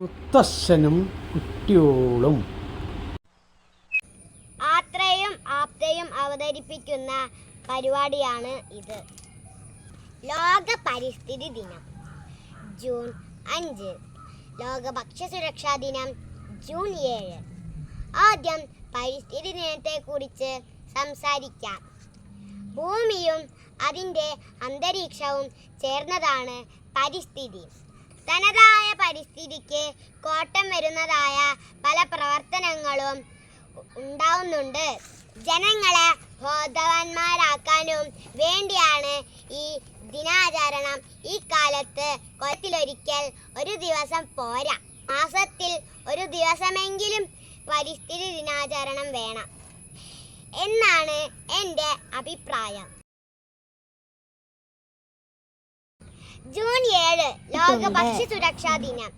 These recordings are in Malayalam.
മുത്തശ്ശനും കുട്ടിയോളും. ആത്രയും ആപ്തയും അവതരിപ്പിക്കുന്ന പരിപാടിയാണ് ഇത്. ലോക പരിസ്ഥിതി ദിനം. ജൂൺ അഞ്ച്. ലോക ഭക്ഷ്യസുരക്ഷാ ദിനം ജൂൺ ഏഴ്. ആദ്യം പരിസ്ഥിതി ദിനത്തെക്കുറിച്ച് സംസാരിക്കാം. ഭൂമിയും അതിന്റെ അന്തരീക്ഷവും ചേർന്നതാണ് പരിസ്ഥിതി. തനതായ പരിസ്ഥിതിക്ക് കോട്ടം വരുന്നതായ പല പ്രവർത്തനങ്ങളും ഉണ്ടാവുന്നുണ്ട്. ജനങ്ങളെ ബോധവാന്മാരാക്കാനും വേണ്ടിയാണ് ഈ ദിനാചരണം. ഈ കാലത്ത് കൊല്ലത്തിലൊരിക്കൽ ഒരു ദിവസം പോരാ. മാസത്തിൽ ഒരു ദിവസമെങ്കിലും പരിസ്ഥിതി ദിനാചരണം വേണം. എന്നാണ് എന്റെ അഭിപ്രായം. ജൂൺ ഏഴ് ലോക ഭക്ഷ്യ സുരക്ഷാ ദിനം.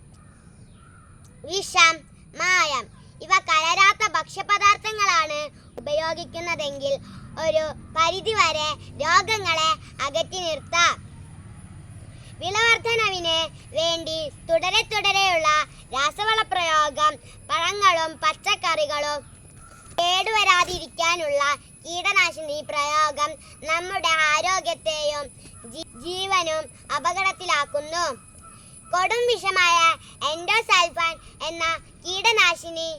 വിഷം മായം ഇവ കലരാത്ത ഭക്ഷ്യപദാർത്ഥങ്ങളാണ് ഉപയോഗിക്കുന്നതെങ്കിൽ ഒരു പരിധി വരെ രോഗങ്ങളെ അകറ്റി നിർത്താം. വിളവർദ്ധനവിന് വേണ്ടി തുടരെ തുടരെയുള്ള രാസവള പ്രയോഗം പഴങ്ങളും പച്ചക്കറികളും കേടുവരാതിരിക്കാനുള്ള കീടനാശിനി പ്രയോഗം നമ്മുടെ ആരോഗ്യത്തെയും ജീവനും അപകടത്തിലാക്കുന്നു. കൊടും വിഷമായ എൻഡോസൾഫാൻ എന്ന കീടനാശിനി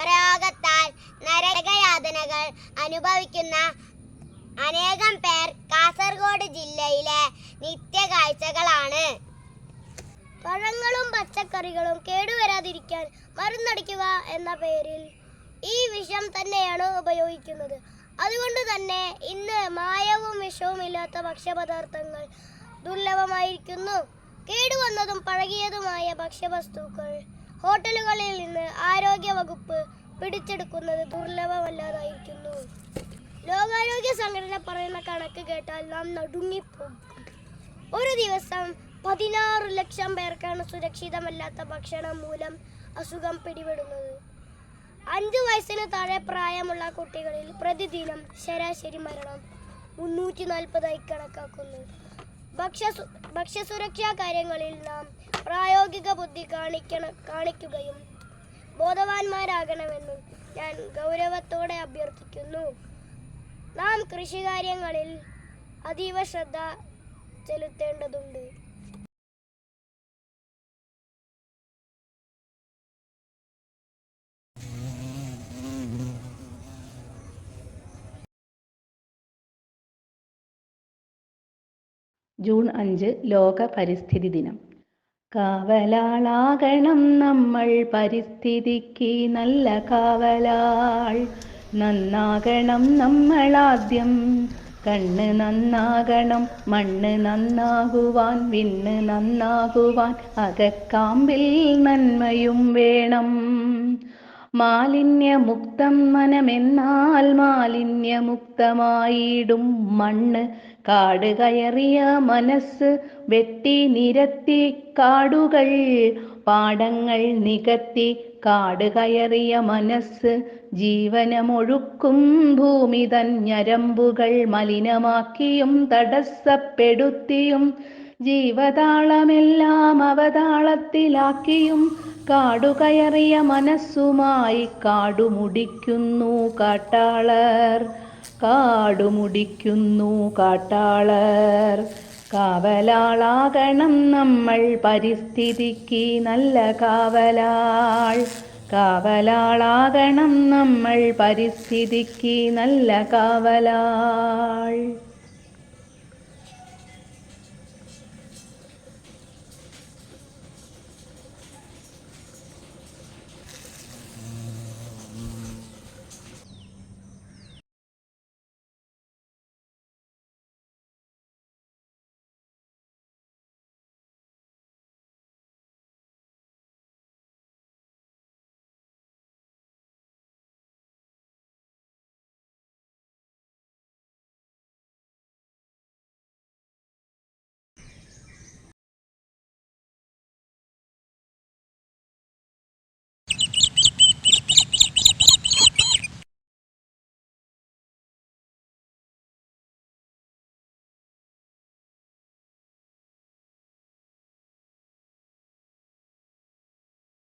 പ്രയോഗത്താൽ നരകയാതനകൾ അനുഭവിക്കുന്ന അനേകം പേർ കാസർഗോഡ് ജില്ലയിലെ നിത്യകാഴ്ചകളാണ്. പഴങ്ങളും പച്ചക്കറികളും കേടുവരാതിരിക്കാൻ മരുന്നടിക്കുക എന്ന പേരിൽ ഈ വിഷം തന്നെയാണ് ഉപയോഗിക്കുന്നത്. അതുകൊണ്ട് തന്നെ ഇന്ന് മായവും വിഷവും ഇല്ലാത്ത ഭക്ഷ്യപദാർത്ഥങ്ങൾ ദുർലഭമായിരിക്കുന്നു. കേടുവന്നതും പഴകിയതുമായ ഭക്ഷ്യവസ്തുക്കൾ ഹോട്ടലുകളിൽ നിന്ന് ആരോഗ്യ വകുപ്പ് പിടിച്ചെടുക്കുന്നത് ദുർലഭമല്ലാതായിരിക്കുന്നു. ലോകാരോഗ്യ സംഘടന പറയുന്ന കണക്ക് കേട്ടാൽ നാം നടുങ്ങിപ്പോകും. ഒരു ദിവസം പതിനാറ് ലക്ഷം പേർക്കാണ് സുരക്ഷിതമല്ലാത്ത ഭക്ഷണം മൂലം അസുഖം പിടിപെടുന്നത്. അഞ്ചു വയസ്സിന് താഴെ പ്രായമുള്ള കുട്ടികളിൽ പ്രതിദിനം ശരാശരി മരണം മുന്നൂറ്റി നാൽപ്പതായി കണക്കാക്കുന്നു ഭക്ഷ്യ ഭക്ഷ്യസുരക്ഷാ കാര്യങ്ങളിൽ നാം പ്രായോഗിക ബുദ്ധി കാണിക്കണം കാണിക്കുകയും ബോധവാന്മാരാകണമെന്നും ഞാൻ ഗൗരവത്തോടെ അഭ്യർത്ഥിക്കുന്നു. നാം കൃഷികാര്യങ്ങളിൽ അതീവ ശ്രദ്ധ ചെലുത്തേണ്ടതുണ്ട്. ജൂൺ അഞ്ച് ലോക പരിസ്ഥിതി ദിനം. കാവലാളാകണം നമ്മൾ പരിസ്ഥിതിക്ക് നല്ല കാവലാൾ. നന്നാകണം നമ്മളാദ്യം കണ്ണ് നന്നാകണം മണ്ണ് നന്നാകുവാൻ വിണ്ണ് നന്നാകുവാൻ. അകക്കാമ്പിൽ നന്മയും വേണം. മാലിന്യമുക്തം മനമെന്നാൽ മാലിന്യമുക്തമായിടും മണ്ണ്. കാട് കയറിയ മനസ്സ് വെട്ടി നിരത്തി കാടുകൾ. പാടങ്ങൾ നികത്തി കാട് കയറിയ മനസ്സ് ജീവനമൊഴുക്കും ഭൂമി തൻ ഞരമ്പുകൾ മലിനമാക്കിയും തടസ്സപ്പെടുത്തിയും ജീവതാളമെല്ലാം അവതാളത്തിലാക്കിയും കാടുകയറിയ മനസ്സുമായി കാടുമുടിക്കുന്നു കാട്ടാളർ. കാടുമുടിക്കുന്നു കാട്ടാളർ. കാവലാളാകണം നമ്മൾ പരിസ്ഥിതിക്ക് നല്ല കാവലാൾ. കാവലാളാകണം നമ്മൾ പരിസ്ഥിതിക്ക് നല്ല കാവലാൾ.